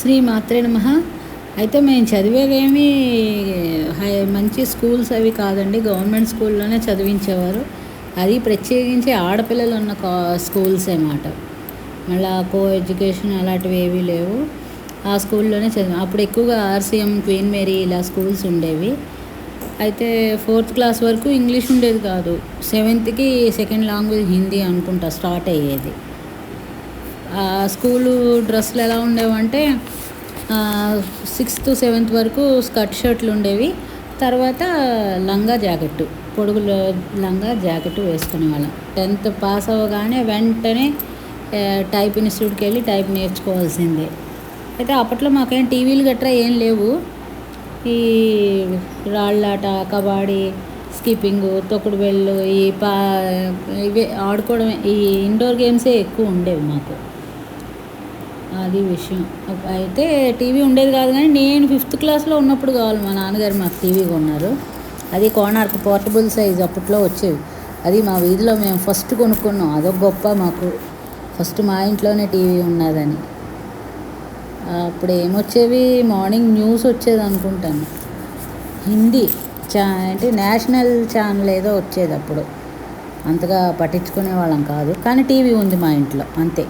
శ్రీ మాత్రే నమ. అయితే మేము చదివేవేమి హై మంచి స్కూల్స్ అవి కాదండి గవర్నమెంట్ స్కూల్లోనే చదివించేవారు. అది ప్రత్యేకించి ఆడపిల్లలు ఉన్న కా స్కూల్స్ అన్నమాట మళ్ళీ కో ఎడ్యుకేషన్ అలాంటివి ఏవీ లేవు. ఆ స్కూల్లోనే చదివి అప్పుడు ఎక్కువగా ఆర్సీఎం క్వీన్ మేరీ ఇలా స్కూల్స్ ఉండేవి. అయితే ఫోర్త్ క్లాస్ వరకు ఇంగ్లీష్ ఉండేది కాదు. సెవెంత్కి సెకండ్ లాంగ్వేజ్ హిందీ అనుకుంటా స్టార్ట్ అయ్యేది. స్కూలు డ్రెస్సులు ఎలా ఉండేవంటే సిక్స్త్ సెవెంత్ వరకు స్కర్ట్ షర్ట్లు ఉండేవి. తర్వాత లంగా జాకెట్ పొడుగులో లంగా జాకెట్ వేసుకునేవాళ్ళం టెన్త్ పాస్ అవ్వగానే వెంటనే టైప్ ఇన్స్టిట్యూట్కి వెళ్ళి టైప్ నేర్చుకోవాల్సిందే. అయితే అప్పట్లో మాకేం టీవీలు గట్రా ఏం లేవు. ఈ రాళ్ళాట కబడ్డీ స్కిప్పింగ్ తొక్కుడు బెళ్ళు ఈ పా ఇవే ఆడుకోవడమే ఈ ఇండోర్ గేమ్సే ఎక్కువ ఉండేవి మాకు. అది విషయం. అయితే టీవీ ఉండేది కాదు కానీ నేను ఫిఫ్త్ క్లాస్లో ఉన్నప్పుడు కావాలి మా నాన్నగారు మాకు టీవీ కొన్నారు. అది కోనార్క్ పోర్టబుల్ సైజ్ అప్పట్లో వచ్చేవి. అది మా వీధిలో మేము ఫస్ట్ కొనుక్కున్నాం. అదొక గొప్ప మాకు ఫస్ట్ మా ఇంట్లోనే టీవీ ఉన్నదని. అప్పుడు ఏమొచ్చేవి? మార్నింగ్ న్యూస్ వచ్చేది అనుకుంటాను. హిందీ చా అంటే నేషనల్ ఛానల్ ఏదో వచ్చేది అప్పుడు. అంతగా పట్టించుకునే వాళ్ళం కాదు. కానీ టీవీ ఉంది మా ఇంట్లో. అంతే.